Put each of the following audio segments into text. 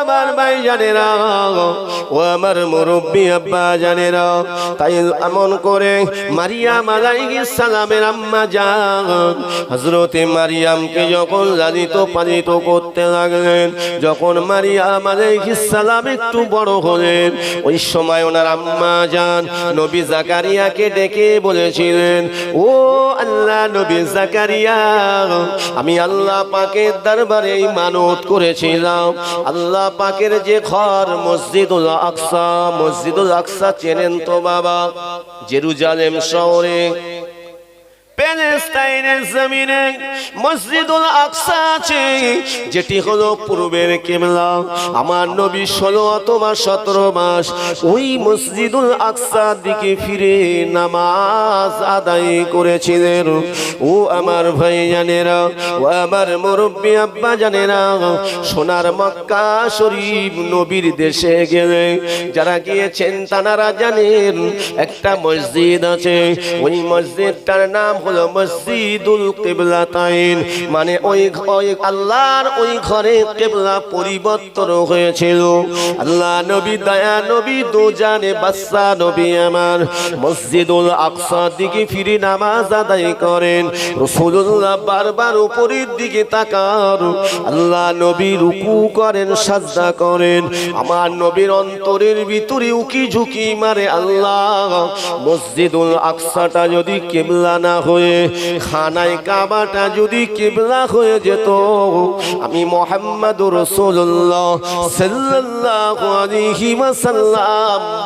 আমার ভাই জানেরা, ও আমার মুরব্বী আব্বা জানেরা। তাই এমন করে মারিয়াম আলাইহিস সালামের আম্মা যান হযরতে মারিয়ামকে যখন লালিত পালিত করতে লাগলেন, যখন মারিয়াম আলাইহিস সালাম একটু বড় হলেন, ওই সময় ওনার আম্মা যান নবী জাকারিয়াকে ডেকে বলেছিলেন, ও আল্লাহ নবী জাকারিয়া, আমি আল্লাহ পাকের দরবারে মানত করেছিলাম, আল্লাহ পাকের যে ঘর মসজিদুল আকসা মসজিদুল আকসা চেনেন তো বাবা জেরুজালেম শহরে। প্যালেস্তাইনের জমিনে মসজিদুল আকসা আছে, যেটি হলো পূর্বের কেমলা আমার নবী ষোলো অথবা সতেরো মাস ওই মসজিদুল আকসার দিকে ফিরে নামাজ আদায় করেছিলেন। ও আমার ভাই জানেরা ও আমার মুরব্বী আব্বা জানেরা সোনার মক্কা শরীফ নবীর দেশে গেলে যারা গিয়েছেন তানারা জানেন একটা মসজিদ আছে। ওই মসজিদটার নাম হলো মসজিদুল কিবলাতাইন। মানে ওই আল্লাহর ওই ঘরে কিবলা পরিবর্তন হয়েছিল। আল্লাহ নবী, দয়া নবী দু জানে নবী আমার। মসজিদুল আকসার দিকে ফিরে নামাজ আদায় করেন। রসুল্লাহ বারবার উপরের দিকে তাকান। আল্লাহ নবী রুকু করেন, সাজদা করেন। আমার নবীর অন্তরের ভিতরে উকি ঝুঁকি মারে আল্লাহ। মসজিদুল আকসাটা যদি কেবলা না হয়ে খানায় কাবাটা যদি কেবলা হয়ে যেত, আমি মোহাম্মদ রসুল্লাহ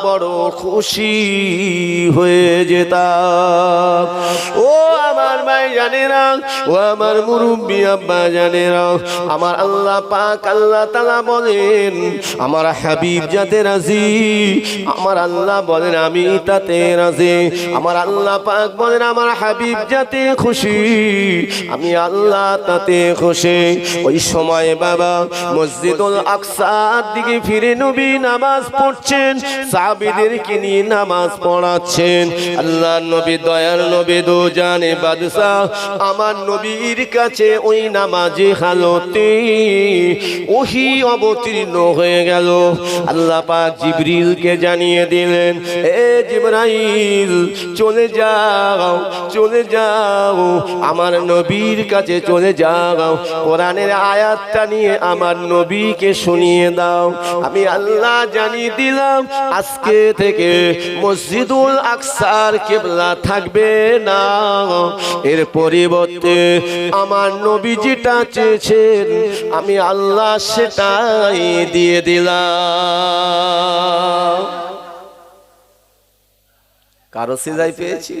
বড় খুশি হয়ে যেতাম। ও আমার ভাই জানেরা, ও আমার মুরব্বী আব্বা জানেরা, আমার আল্লাহ পাক আল্লাহ তালা বলেন, আমার হাবিব যাতে রাজি, আমার আল্লাহ বলেন আমি তাতে রাজি, আমার আল্লাহ পাক বলেন আমার হাবিব যাতে খুশি। আমি আল্লাহ তাতে খুশি। ওই সময় বাবা মসজিদুল আকসার দিকে ফিরে নবী নামাজ পড়ছেন। সাহাবীদেরকে নিয়ে নামাজ পড়াচ্ছেন। আল্লাহ নবী দয়ার নবী দো জানে বাদশাহ, আমার নবীর কাছে ওই নামাজে হালতে ওহি অবতীর্ণ হয়ে গেল। আল্লাহ পাক জিবরিলকে জানিয়ে দিলেন, এ জিবরাইল, চলে যাও, চলে যাও, আমার নবীর কাছে চলে যাও। কোরআনের আয়াতটা নিয়ে আমার নবীকে শুনিয়ে দাও। আমি আল্লাহ জানিয়ে দিলাম, আজকে থেকে মসজিদুল আকসার কেবলা থাকবে না। এর পরিবর্তে আমার নবী যেটা চেয়েছেন, আমি আল্লাহ সেটাই দিয়ে দিলাম। কারও সিজাই পেয়েছি?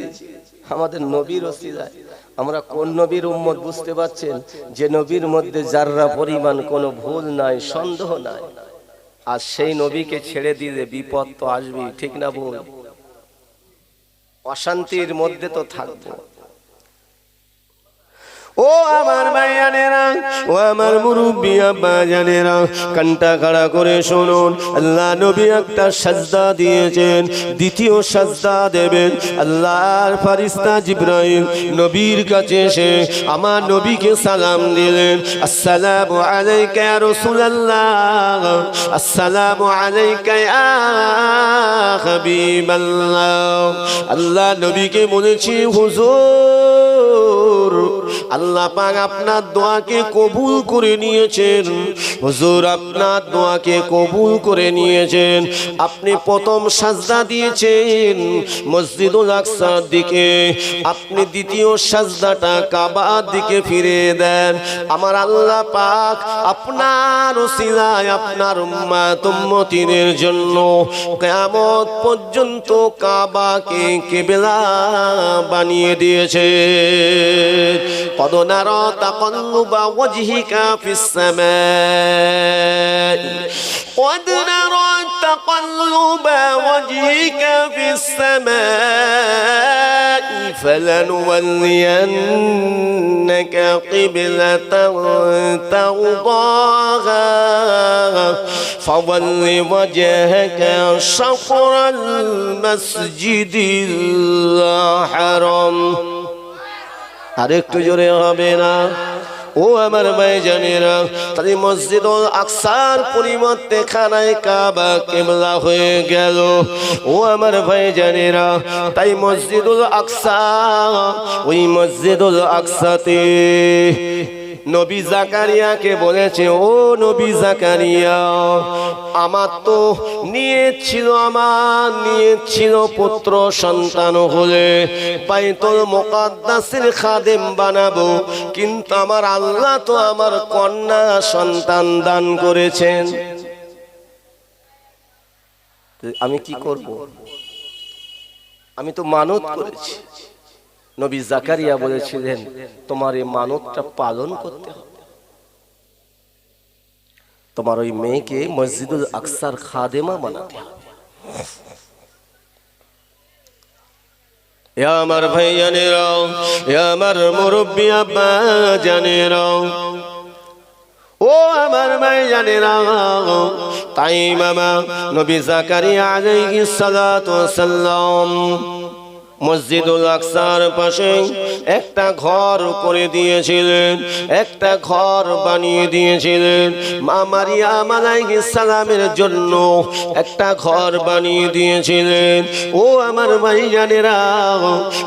আমাদের নবীর ওসিলায়। আমরা কোন নবীর উম্মত বুঝতে পারছেন? যে নবীর মধ্যে যাররা পরিমাণ কোনো ভুল নাই, সন্দেহ নাই। আর সেই নবীকে ছেড়ে দিলে বিপদ তো আসবেই, ঠিক না ভুল? অশান্তির মধ্যে তো থাকব। ও আমার ভাইয়ানেরা ও আমার মুরব্বী আব্বা জানেরা, কানটা খাড়া করে শুনুন। আল্লাহ নবী একটা সাজদা দিয়েছেন, দ্বিতীয় সাজদা দেবেন। আল্লাহর ফারিস্তা জিব্রাইল নবীর কাছে এসে আমার নবীকে সালাম দিলেন। আসসালামু আলাইকা রাসূলুল্লাহ, আসসালামু আলাইকা ইয়া হাবিবাল্লাহ। আল্লাহ নবীকে বলেছি, হুজুর আল্লাহ পাক আপনার দোয়াকে কবুল করে নিয়েছেন। হুজুর, আপনার দোয়াকে কবুল করে নিয়েছেন। আপনি প্রথম সাজদা দিয়েছেন মসজিদুল আকসার দিকে। আপনি দ্বিতীয় সাজদাটা কাবার দিকে ফিরে দেন। আমার আল্লাহ পাক আপনার ওসিলায়, আপনার উম্মাত উম্মতিনের জন্য কিয়ামত পর্যন্ত কাবাকে কেবলা বানিয়ে দিয়েছে। قد نرى تقلب وجهك في السماء. قد نرى تقلب وجهك في السماء. فلنولينك قبلة ترضاها. فول وجهك شطر المسجد الحرام আর একটু জোরে হবে না। ও আমার ভাই জানেরা, তাই মসজিদ আকসার পরিবর্তে খানায় কাবা কেমলা হয়ে গেল। ও আমার ভাই জানেরা, তাই মসজিদুল আকসা, ওই মসজিদুল আকসাতে নবী জাকারিয়াকে বলেছে, ও নবী জাকারিয়া, আমার তো নিয়েছিল আমার নিয়েছিল পুত্র সন্তান হলে বাইতুল মুকাদ্দাসের খাদেম বানাবো। কিন্তু আমার আল্লাহ তো আমার কন্যা সন্তান দান করেছেন। আমি কি করব? আমি তো মানত করেছি। নবী জাকারিয়া বলেছিলেন, তোমার এই মানতটা পালন করতে হবে। তোমার ওই মেয়েকে মসজিদুল আকসার খাদেমা বানাতে হবে। আমার ভাই জানেরাও এ আমার মুরব্বী আব্বা জানেরাও ও আমার ভাই জানেরা তাই মামা নবী জাকারিয়া আলাইহিস সালাতু ওয়াস সালাম মসজিদুল আকসার পাশে একটা ঘর করে দিয়েছিলেন, একটা ঘর বানিয়ে দিয়েছিলেন। মা মারিয়া আলাইহিস সালামের জন্য একটা ঘর বানিয়ে দিয়েছিলেন। ও আমার ভাইজানেরা,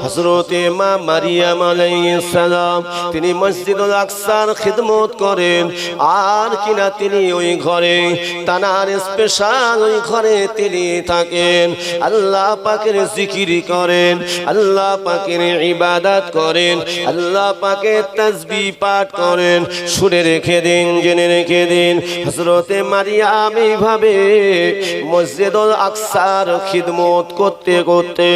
হযরতে মা মারিয়াম আলাইহিস সালাম, তিনি মসজিদুল আকসার খিদমত করেন। আর কিনা তিনি ওই ঘরে, তানার স্পেশাল ওই ঘরে তিনি থাকেন। আল্লাহ পাকের জিকির করেন। আল্লাহ পাকের ইবাদত করেন। আল্লাহ পাকের তাসবি পাঠ করেন। শুনে রেখে দিন, জেনে রেখে দিন। হজরতে মারিয়াম এইভাবে মসজিদুল আকসার খিদমত করতে করতে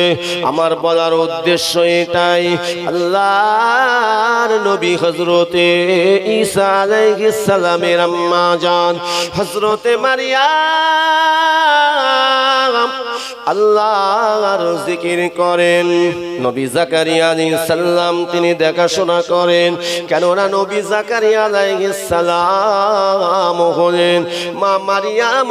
আমার বলার উদ্দেশ্য এটাই। আল্লাহর নবী হজরতে ঈসা আলাইহিস সালামের আম্মা জান হজরতে মারিয়াম আল্লাহর জিকির করেন। নবী জাকারিয়া সালাম তিনি দেখাশোনা করেন। কেননা নবী জাকারিয়া সালাম হলেন মা মারিয়াম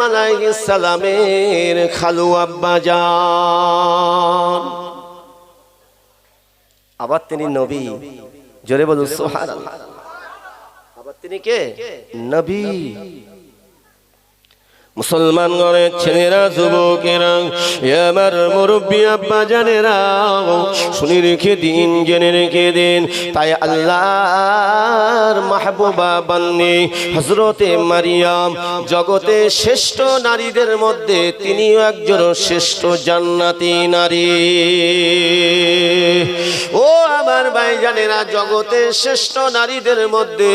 সালামের খালু আব্বা জান। আবার তিনি নবী। জোরে বলুন, সুবহানাল্লাহ। আবার তিনি কে? নবী। মুসলমান ঘরের ছেলেরা, যুবকেরা আমার মুরব্বী আব্বা জানেরা, শুনি রেখে দিন, জেনে রেখে দিন। তাই আল্লাহর মাহবুবা বান্দি হজরতে মারিয়াম জগতে শ্রেষ্ঠ নারীদের মধ্যে তিনিও একজন শ্রেষ্ঠ জান্নাতি নারী। ও আমার ভাই জানেরা, জগতে শ্রেষ্ঠ নারীদের মধ্যে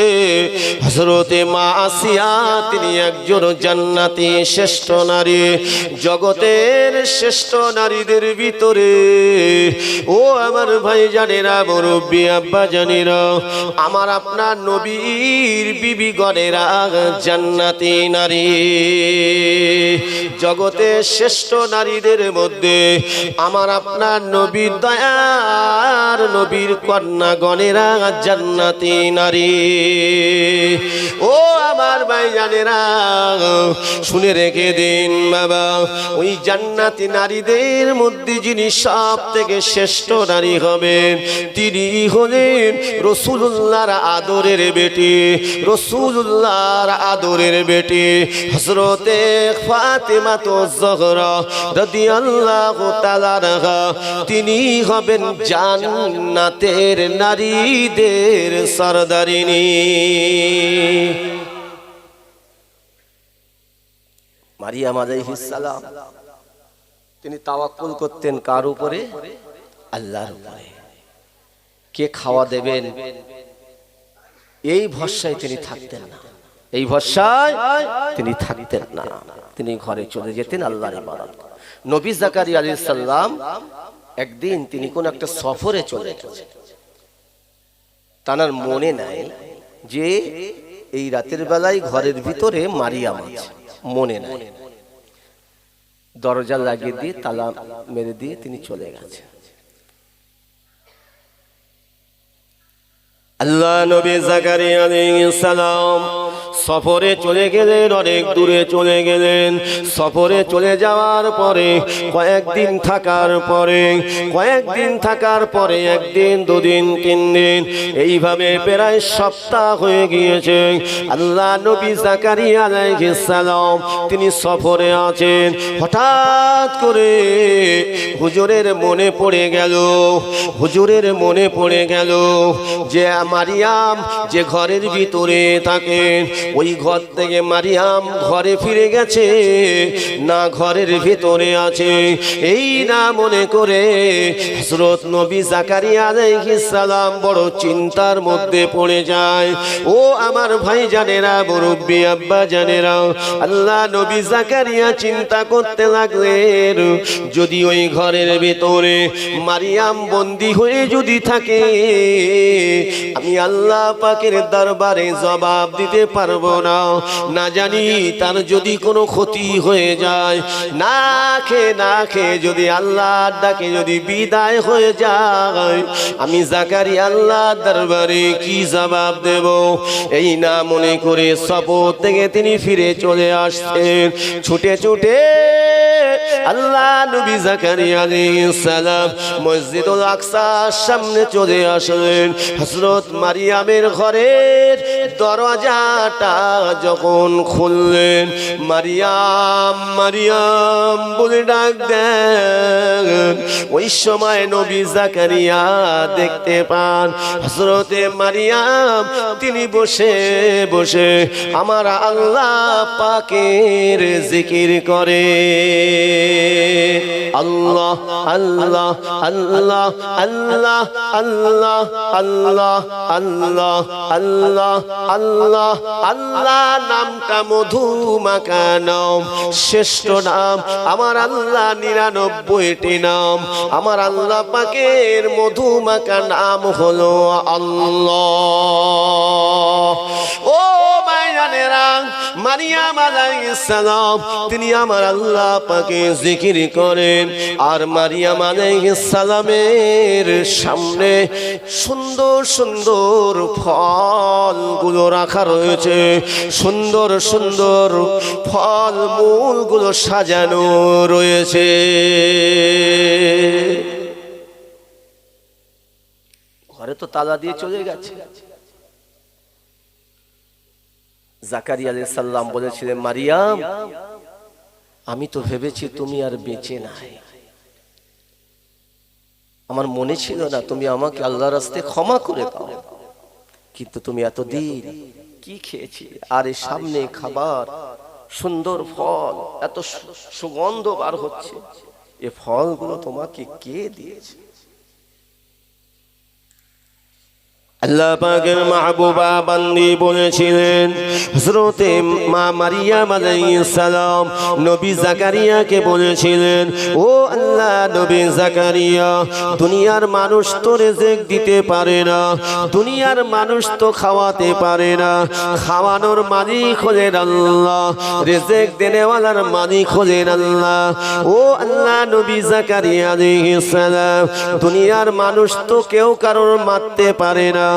হজরতে মা আসিয়া তিনি একজন জান্নাতি শ্রেষ্ঠ নারী, জগতের শ্রেষ্ঠ নারীদের ভিতরে। ও আমার ভাই জানেরা মুরব্বী আব্বা জানেরা আমার আপনার নবীর বিবি গণেরা জান্নাতি নারী। জগতের শ্রেষ্ঠ নারীদের মধ্যে আমার আপনার নবীর দয়ার নবীর কন্যা গণেরা জান্নাতি নারী। ও আমার ভাই জানেরা শুনে রেখে দিন, বাবা। ওই জান্নাতি নারীদের মধ্যে যিনি সব থেকে শ্রেষ্ঠ নারী হবেন, তিনি হলেন রসুল্লাহর আদরের বেটি রসুল্লাহর আদরের বেটি হজরতে ফাতেমা তো জহরা তাআলা রাহা তিনি হবেন জান্নাতের নারীদের সরদারিনী। মারিয়াম আলাইহিস সালাম, তিনি তাওয়াক্কুল করতেন কার উপরে? আল্লাহর উপরে। কে খাওয়া দেবেন? এই ভরসায় তিনি থাকতেন না। এই ভরসায় তিনি থাকতেন না। তিনি ঘরে চলে যেতেন আল্লাহর ইবাদত নবী জাকারিয়া আলাইহিস সালাম একদিন তিনি কোন একটা সফরে চলে গেছেন। তার মনে নাই যে এই রাতের বেলায় ঘরের ভিতরে মারিয়াম আছে। মনে নাই। দরজা লাগিয়ে দিয়ে তালা মেরে দিয়ে তিনি চলে গেছেন। আল্লাহ নবী জাকারিয়া আলাইহিস সালাম সফরে চলে গেলেন, অনেক দূরে চলে গেলেন। সফরে চলে যাওয়ার পরে, কয়েকদিন থাকার পরে, কয়েকদিন থাকার পরে একদিন, দুদিন, তিন দিন, এইভাবে প্রায় সপ্তাহ হয়ে গিয়েছে। আল্লাহ নবী আলাইহিস সালাম, তিনি সফরে আছেন। হঠাৎ করে হুজুরের মনে পড়ে গেল, হুজুরের মনে পড়ে গেল যে মারিয়াম যে ঘরের ভিতরে থাকেন ওই ঘর থেকে মারিয়াম ঘরে ফিরে গেছে, না ঘরের ভিতরে আছে। এই না মনে করে হযরত নবী জাকারিয়া সালাম বড় চিন্তার মধ্যে পড়ে যায়। ও আমার ভাই জানেরা মুরব্বী আব্বা জানেরা, আল্লাহ নবী জাকারিয়া চিন্তা করতে লাগলেন, যদি ওই ঘরের ভিতরে মারিয়াম বন্দি হয়ে যদি থাকে, আমি আল্লাহ পাকের দরবারে জবাব দিতে পারব না। না জানি তার যদি কোনো ক্ষতি হয়ে যায়। না খেয়ে না খেয়ে যদি আল্লাহ ডাকে যদি বিদায় হয়ে যায়, আমি জাকারি আল্লাহ দরবারে কি জবাব দেব? এই না মনে করে শপথ থেকে তিনি ফিরে চলে আসছেন। ছুটে ছুটে আল্লাহ নবী জাকারিয়া আলাইহিস সালাম মসজিদুল আকসার সামনে চলে আসলেন। হযরত মারিয়ামের ঘরের দরজাটা যখন খুললেন মারিয়াম মারিয়াম বলে ডাক দেন ওই সময় নবী জাকারিয়া দেখতে পান হযরতে মারিয়াম তিনি বসে বসে আমার আল্লাহ পাকের জিকির করে আল্লাহ আল্লাহ আল্লাহ আল্লাহ আল্লাহ আল্লাহ আল্লাহ আল্লাহ আল্লাহ আল্লাহ নামটা মধু মাকা শ্রেষ্ঠ নাম, আমার আল্লাহ নিরানব্বইটি নাম। আমার আল্লাহ পাকের মধু মাকা নাম হলো আল্লাহ। ও মায়ানেরা মারিয়াম আলাইহিস তিনি আমার আল্লাহ পাকে জিকির করেন। আর মারিয়াম আলাইহিস সালামের সামনে সুন্দর সুন্দর ফলগুলো রাখা রয়েছে। সুন্দর সুন্দর ফল মূলগুলো সাজানো রয়েছে। ঘরে তো তালা দিয়ে চলে গেছে। জাকারিয়া আলাইহিস সালাম বলেছিলেন, মারিয়াম, আমি তো ভেবেছি তুমি আর বেঁচে নাই। আমার মনে ছিল না তুমি আমাকে আল্লাহ রাস্তে ক্ষমা করে দাও। কিন্তু তুমি এতদিন কি খেয়েছি আর এই সামনে খাবার, সুন্দর ফল, এত সুগন্ধ বার হচ্ছে। এ ফলগুলো তোমাকে কে দিয়েছে? আল্লাহ পাকের মাহবুবা বান্দি বলেছিলেন, হযরতে মা মারিয়াম সালাম নবী জাকারিয়াকে বলেছিলেন, ও আল্লাহ নবী জাকারিয়া, দুনিয়ার মানুষ তো রেজেক দিতে পারে না, দুনিয়ার মানুষ তো খাওয়াতে পারে না, খাওয়ানোর মালিক হলেন আল্লাহ, রেজেক দেনেওয়ালার মালিক হলেন আল্লাহ, ও আল্লাহ নবী জাকারিয়া সালাম, দুনিয়ার মানুষ তো কেউ কারোর মারতে পারে না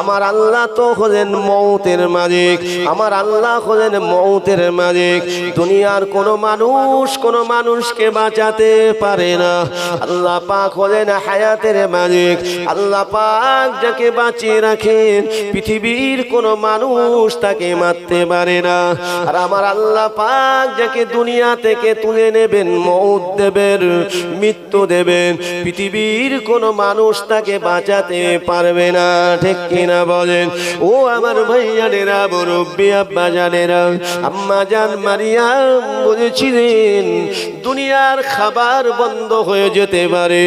আমার আল্লাহ তো হলেন মৌতের মালিক, আমার আল্লাহ হলেন মৌতের মালিক। দুনিয়ার কোনো মানুষ কোনো মানুষকে বাঁচাতে পারে না। আল্লাহ পাক হলেন হায়াতের মালিক। আল্লাহ পাক যাকে বাঁচিয়ে রাখেন, পৃথিবীর কোনো মানুষ তাকে মারতে পারে না। আর আমার আল্লাহ পাক যাকে দুনিয়া থেকে তুলে নেবেন, মৌত দেবেন, মৃত্যু দেবেন, পৃথিবীর কোনো মানুষ তাকে বাঁচাতে পারবে না। ঠিক কিনা বলেন? ও আমার ভাইয়ানেরা, মুরব্বী আব্বা জানেরা, আম্মা জান মারিয়াম বলেছিলেন, দুনিয়ার খাবার বন্ধ হয়ে যেতে পারে,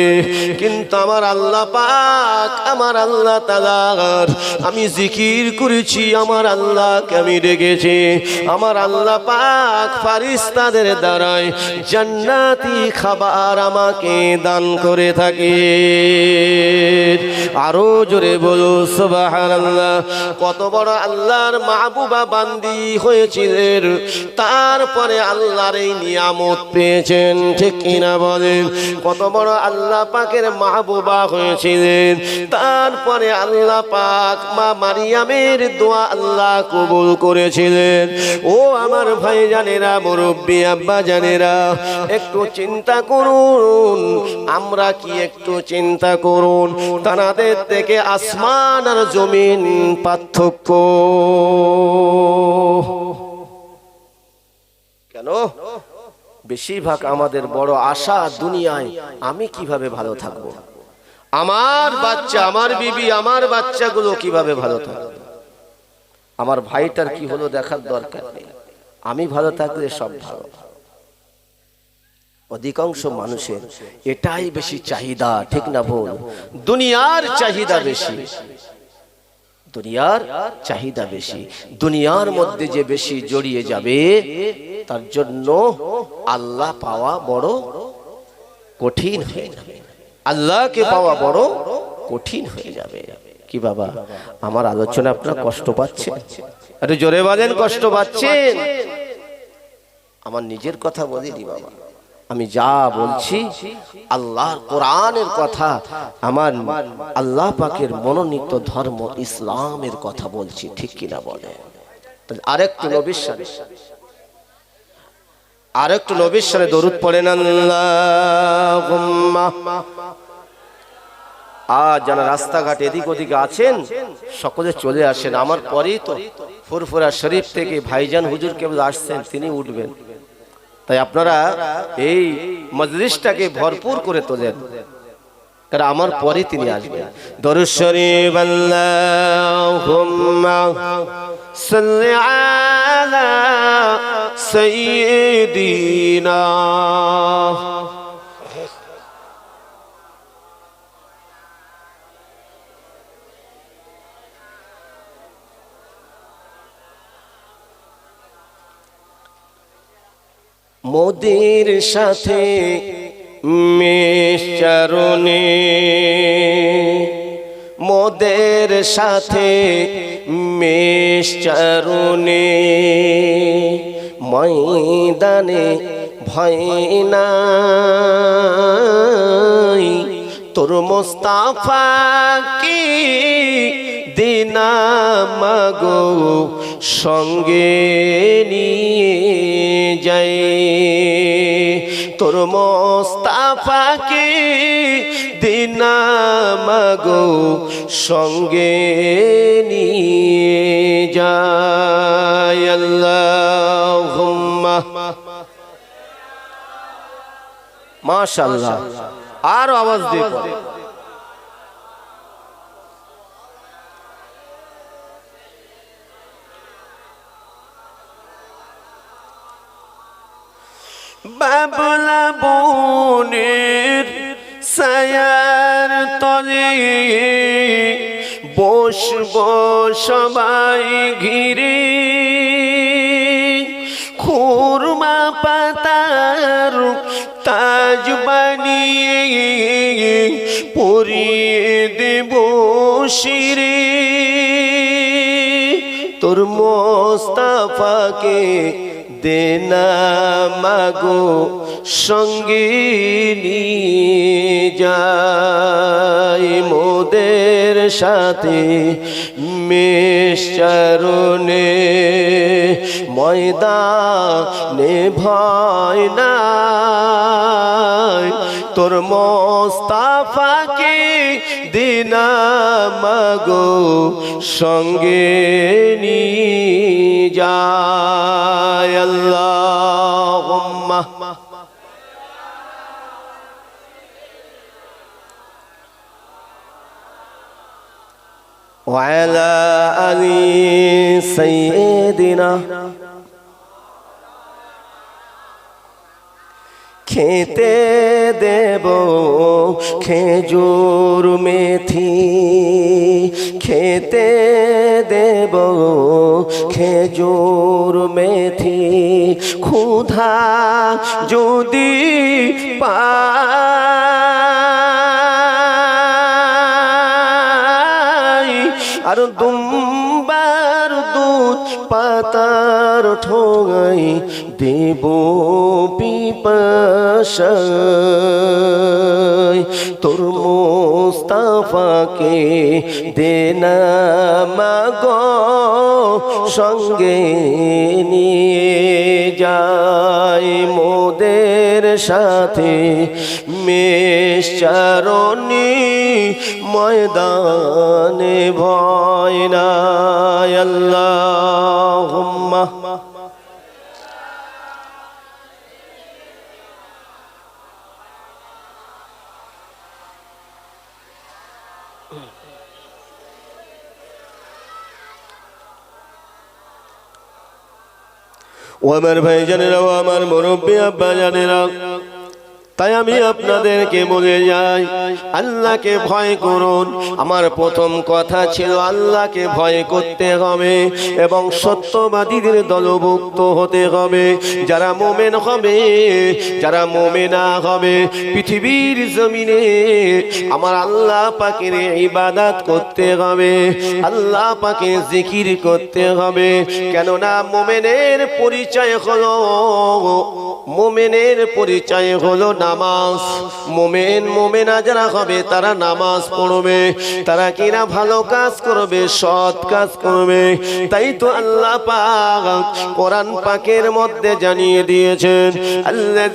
কিন্তু আমার আল্লাহ পাক আমার আল্লাহ তালার আমি জিকির করেছি, আমার আল্লাহকে আমি ডেকেছি। আমার আল্লাহ পাক ফারিস্তাদের দ্বারায় জান্নাতি খাবার আমাকে দান করে থাকে। আরও জোরে বলুন। কত বড় আল্লাহর মাহবুবা বান্দি হয়েছিলেন। তারপরে আল্লাহর এই নিয়ামত পেয়েছেন, ঠিক কিনা বলেন? কত বড় আল্লাহ পাকের মাহবুবা হয়েছিলেন। তারপরে আল্লাহ পাক মা মারিয়ামের দোয়া আল্লাহ কবুল করেছিলেন। ও আমার ভাই জানেরা, মুরব্বী আব্বা জানেরা, একটু চিন্তা করুন। আমরা কি একটু চিন্তা করুন? তানাদের থেকে আসমান আর জমিন পার্থক্য। কেন? বেশিরভাগ আমাদের বড় আশা দুনিয়ায় আমি কীভাবে ভালো থাকব? আমার বাচ্চা, আমার বিবি, আমার বাচ্চাগুলো কীভাবে ভালো থাকবে? আমার ভাইটার কি হলো দেখার দরকার নেই। আমি ভালো থাকলে সব ভালো। অধিকাংশ মানুষের এটাই বেশি চাহিদা ঠিক না ভুল? দুনিয়ার চাহিদা বেশি। দুনিয়ার চাহিদা বেশি। দুনিয়ার মধ্যে যে বেশি জড়িয়ে যাবে তার জন্য আল্লাহ পাওয়া বড় কঠিন হয়ে যাবে। আল্লাহকে পাওয়া বড় কঠিন হয়ে যাবে। কি বাবা? আমার আলোচনা আপনারা কষ্ট পাচ্ছেন। একটু জোরে বলেন কষ্ট পাচ্ছেন। আমার নিজের কথা বলিনি বাবা। আমি যা বলছি আল্লাহর কোরআনের কথা, আমার আল্লাহ পাকের মনোনীত ধর্ম ইসলামের কথা বলছি, ঠিক কিনা বলে? আরেকটু সাথে, আরেকটু নবীর দরুদ পড়েন আল্লাহুম্মা। আজ যারা রাস্তাঘাট এদিক ওদিকে আছেন, সকলে চলে আসেন। আমার পরেই তো ফুরফুরা শরীফ থেকে ভাইজান হুজুর কেবল আসছেন, তিনি উঠবেন। তাই আপনারা এই মজলিসটাকে ভরপুর করে তোলেন। কারণ আমার পরে তিনি আসবেন। দরুশ্বরী শরীফ আল্লাহুম্মা মোদের সাথে মেশরণে মোদের সাথে মেশরণে ময়দানে ভয় নাই। তোর মোস্তাফা কি দিনা মাগো সঙ্গে নিয়ে যাই। তোর মোস্তাফাকে দিনা মাগো সঙ্গে নিয়ে যায় আল্লাহুম্মা। মাশাআল্লাহ। আর আওয়াজ দিয়ে বসব সবাই ঘিরে। খুরমা পাতার তাজ বানিয়ে পরিয়ে দেব শিরে। তোর মোস্তাফাকে দেনা মাগো সঙ্গে নিয়ে যায় মোদের সাথে মেশরণে ময়দানে ভয় না তোর মোস্তাফাকে দিনা মাগো সঙ্গে নিয়ে যায়। اللهم وعلى آل سيدنا খেতে দেব খেজুর মেথি। খেতে দেব খেজুর মেথি। ক্ষুধা যদি পাই পাতার ঠোঙাই দেব পিপাসায়। তোর মোস্তাফাকে দেনা সঙ্গে নিয়ে যাই মোদের সাথে। মেষচারণী ময়দানে ভয় নাই আল্লাহ। ও আমার ভাই জানেরা ও আমার মুরব্বী আব্বা জানেরা তাই আমি আপনাদেরকে বলে যাই, আল্লাহকে ভয় করুন। আমার প্রথম কথা ছিল, আল্লাহকে ভয় করতে হবে এবং সত্যবাদীদের দলভুক্ত হতে হবে। যারা মোমেন হবে, যারা মোমেনা হবে, পৃথিবীর জমিনে আমার আল্লাহ পাকের ইবাদাত করতে হবে, আল্লাহ পাকে জিকির করতে হবে। কেননা মোমেনের পরিচয় হলো, মোমেনের পরিচয় হলো নামাজ। মোমেন, মোমেনা যারা হবে, তারা নামাজ পড়বে। তারা কিনা ভালো কাজ করবে, সৎ কাজ করবে। তাই তো আল্লাহ পাক কোরআন পাকের মধ্যে জানিয়ে দিয়েছেন আল্লাহ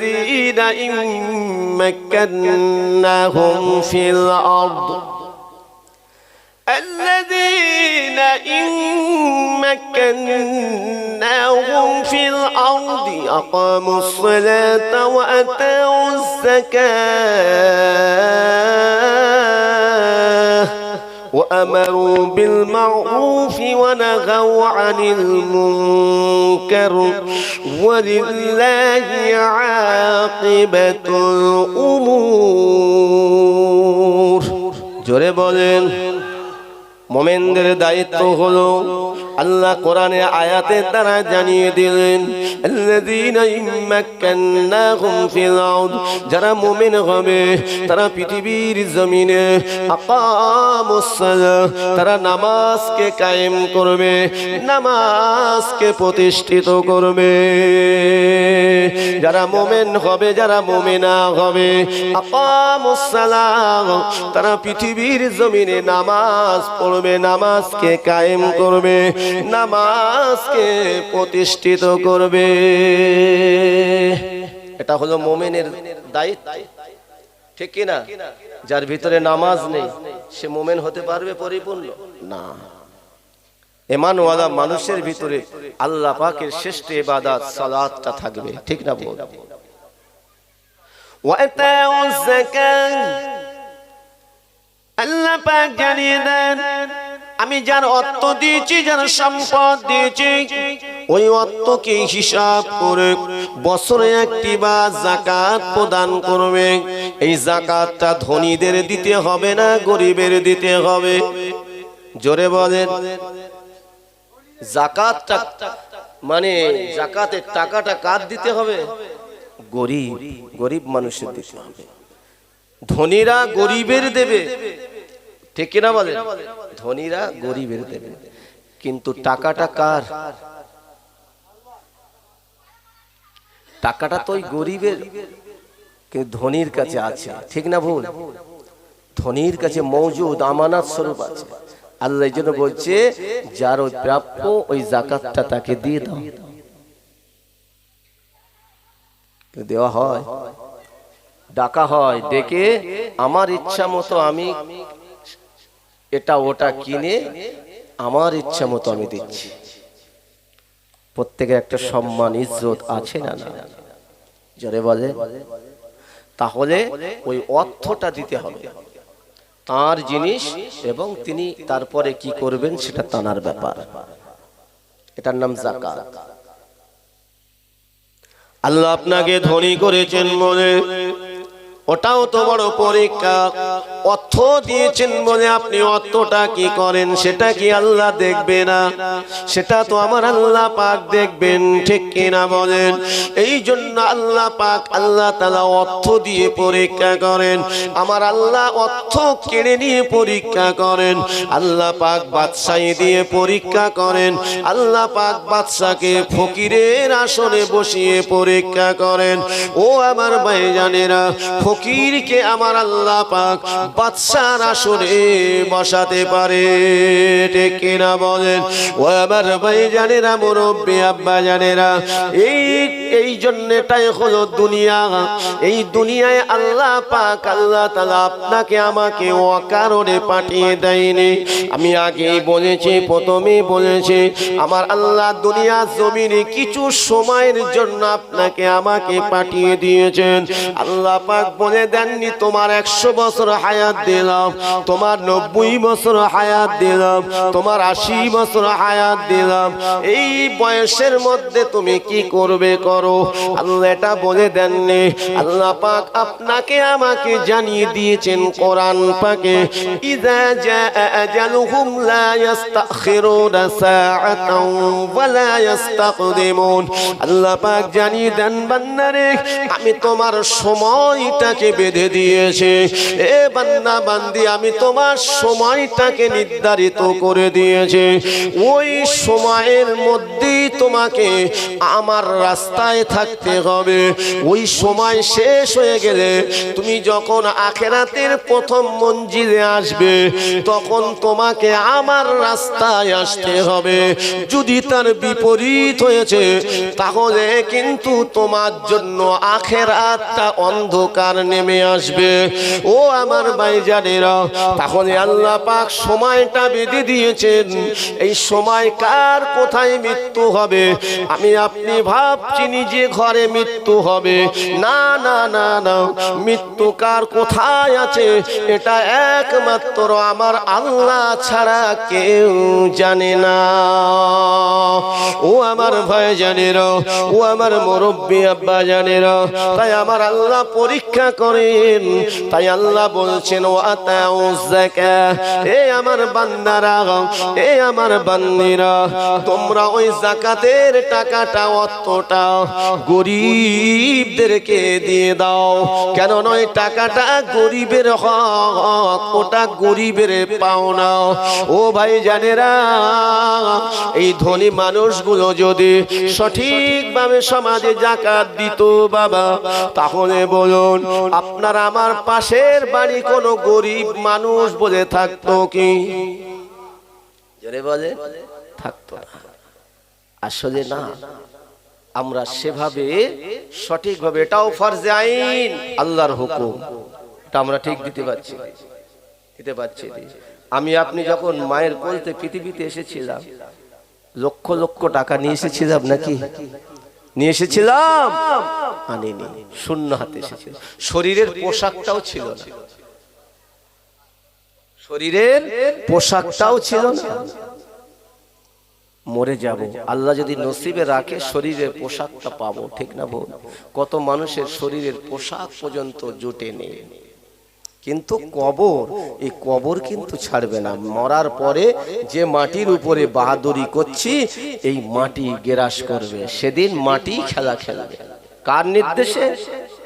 إن مكناهم في الأرض أقاموا الصلاة وأتاوا الزكاة وأمروا بالمعروف ونهوا عن المنكر ولله عاقبة الأمور. جرب মোমেনদের দায়িত্ব হলো আল্লাহ কোরআনে আয়াতের দ্বারা জানিয়ে দিলেন যারা মুমিন হবে, তারা পৃথিবীর জমিনে তারা নামাজকে কায়েম করবে, নামাজকে প্রতিষ্ঠিত করবে। যারা মোমেন হবে, যারা মোমেনা হবে তারা পৃথিবীর জমিনে নামাজ পড়বে, নামাজকে কায়েম করবে, নামাজকে প্রতিষ্ঠিত করবে। এটা হলো মোমেনের দায়িত্ব। ঠিক কি না যার ভিতরে নামাজ নেই, সে মোমেন হতে পারবে পরিপূর্ণ? না। এমানওয়ালা মানুষের ভিতরে আল্লাহ পাকের শ্রেষ্ঠ ইবাদত সালাতটা থাকবে। ঠিক না বল? আল্লাহ পাক জানিয়ে দেন আমি যার অর্থ দিয়েছি যার সম্পদ দিয়েছি ওই অর্থকে হিসাব করে বছরে একটি বা জাকাত প্রদান করবে। এই জাকাতটা ধনীদের দিতে হবে না গরিবের দিতে হবে। জোরে বলেন। জাকাতটা মানে জাকাতের টাকাটা কার দিতে হবে? গরিব গরিব মানুষের দিতে হবে। ধনীরা গরিবের দেবে। ঠিক কিনা বলে ধনীরা গরিবের দেবে। কিন্তু টাকাটা কার? টাকাটা তো গরিবের, কিন্তু ধনীর কাছে আছে। ঠিক না ভুল? ধনীর কাছে মৌজুদ আমানত স্বরূপ আছে। আল্লাহ এই জন্য বলছে যার ওই প্রাপ্য ওই জাকাতটা তাকে দিয়ে দাও। দেওয়া হয় ডাকা হয় ডেকে আমার ইচ্ছা মতো আমি এটা ওটা কিনে আমার ইচ্ছা মতো আমি দিচ্ছি। প্রত্যেকের একটা সম্মান ইজ্জত আছে না না? জোরে বলে। তাহলে ওই অর্থটা দিতে হবে। তার জিনিস এবং তিনি তারপরে কি করবেন সেটা তানার ব্যাপার। এটার নাম জাকাত আল্লাহ আপনাকে ধনী করেছেন ও ওটাও তো বড় পরীক্ষা। অর্থ দিয়েছেন বলে আপনি অর্থটা কি করেন, সেটা কি আল্লাহ দেখবে না? সেটা তো আমার আল্লাহ পাক দেখবেন, ঠিক কিনা বলেন? এই জন্য আল্লাহ পাক আল্লাহ তালা অর্থ দিয়ে পরীক্ষা করেন। আমার আল্লাহ অর্থ কেড়ে নিয়ে পরীক্ষা করেন। আল্লাহ পাক বাদশাহী দিয়ে পরীক্ষা করেন। আল্লাহ পাক বাদশাকে ফকিরের আসনে বসিয়ে পরীক্ষা করেন। ও আমার ভাইজানেরা ফকিরকে আমার আল্লাহ পাক বাদশার আসনে বসাতে পারে, ঠিক কিনা বলেন? ও আমার ভাইজানেরা, মুরব্বী আব্বা জানেরা এই এই জন্যটাই হলো দুনিয়া। এই দুনিয়ায় আল্লাহ পাক, আল্লাহ তালা আপনাকে আমাকে অকারণে পাঠিয়ে দেয়নি। আমি আগেই বলেছি প্রথমে বলেছি, আমার আল্লাহ দুনিয়া জমিনে কিছু সময়ের জন্য আপনাকে আমাকে পাঠিয়ে দিয়েছেন। আল্লাহ পাক বলে দেননি, তোমার একশো বছর হায়াত দিলাম, তোমার নব্বই বছর হায়াত দিলাম, তোমার আশি বছর হায়াত দিলাম। এই বয়সের মধ্যে তুমি কি করবে করো? আল্লাহ এটা বলে দেননি। আল্লাহ পাক আপনাকে আমাকে জানিয়ে দিয়েছেন কোরআন পাকে আল্লাহ পাক জানিয়ে দেন, বান্দারে, আমি তোমার সময়টাকে বেঁধে দিয়েছি। এ বান্দা, বান্দি, আমি তোমার সময়টাকে নির্ধারিত করে দিয়েছি। ওই সময়ের মধ্যেই তোমাকে আমার রাস্তায় থাকতে হবে। ওই সময় শেষ হয়ে গেলে তুমি যখন আখেরাতের প্রথম মঞ্জিলে আসবে, তখন তোমাকে আমার রাস্তায় আসতে হবে। যদি তার বিপরীত হয়েছে, তাহলে কিন্তু তোমার জন্য আখেরাতটা অন্ধকার নেমে আসবে। ও আমার ভাইজানেরা তাহলে আল্লাহ পাক সময়টা বেঁধে দিয়েছেন। এই সময় কার কোথায় মৃত্যু হবে? আমি আপনি ভাবছি নিজে ঘরে মৃত্যু হবে। না না না না, মৃত্যু কার কোথায় আছে? এটা একমাত্র আমার আল্লাহ ছাড়া কেউ জানে না। ও আমার ভাই জানের, ও আমার মুরব্বী আব্বা জানের, তাই আমার আল্লাহ পরীক্ষা করেন। তাই আল্লাহ বলছেন ও আতাউ যাকাত। এ আমার বান্দারা, এ আমার বান্দিরা, তোমরা ওই জাকাতের টাকাটা অতটা গরিবদেরকে দিয়ে দাও। কেন নয় টাকাটা গরিবের হক, ওটা গরিবের পাওনা। ও ভাই জানেরা, এই ধনী মানুষগুলো যদি সঠিকভাবে সমাজে জাকাত দিত বাবা, তাহলে বলুন আপনার আমার পাশের বাড়ি কোনো গরিব মানুষ বলে থাকতো কি? থাকতো আসলে না। আমরা সেভাবে সঠিকভাবে, এটাও ফরজে আইন, আল্লাহর হুকুম। এটা আমরা ঠিক দিতে পারছি। দিতে পারছি। আমি আপনি যখন মায়ের কোলতে পৃথিবীতে এসেছিলাম, লক্ষ লক্ষ টাকা নিয়ে এসেছিলাম নাকি? নিয়ে এসেছিলাম। আনিনি। শূন্য হাতে এসেছিল। শরীরের পোশাকটাও ছিল না। শরীরের পোশাকটাও ছিল না। মরে যাব। আল্লাহ যদি নসিবে রাখে শরীরের পোশাকটা পাবো। ঠিক না বল কত মানুষের শরীরের পোশাক পর্যন্ত জুটে নেই। কিন্তু কবর, এই কবর কিন্তু ছাড়বে না। মরার পরে যে মাটির উপরে বাহাদুরি করছি, এই মাটি গেরাস করবে। সেদিন মাটি খেলা খেলবে। কার নির্দেশে?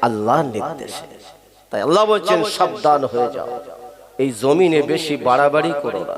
আল্লাহর নির্দেশে। তাই আল্লাহ বলছেন, সাবধান হয়ে যাও। এই জমিনে বেশি বাড়াবাড়ি করে না।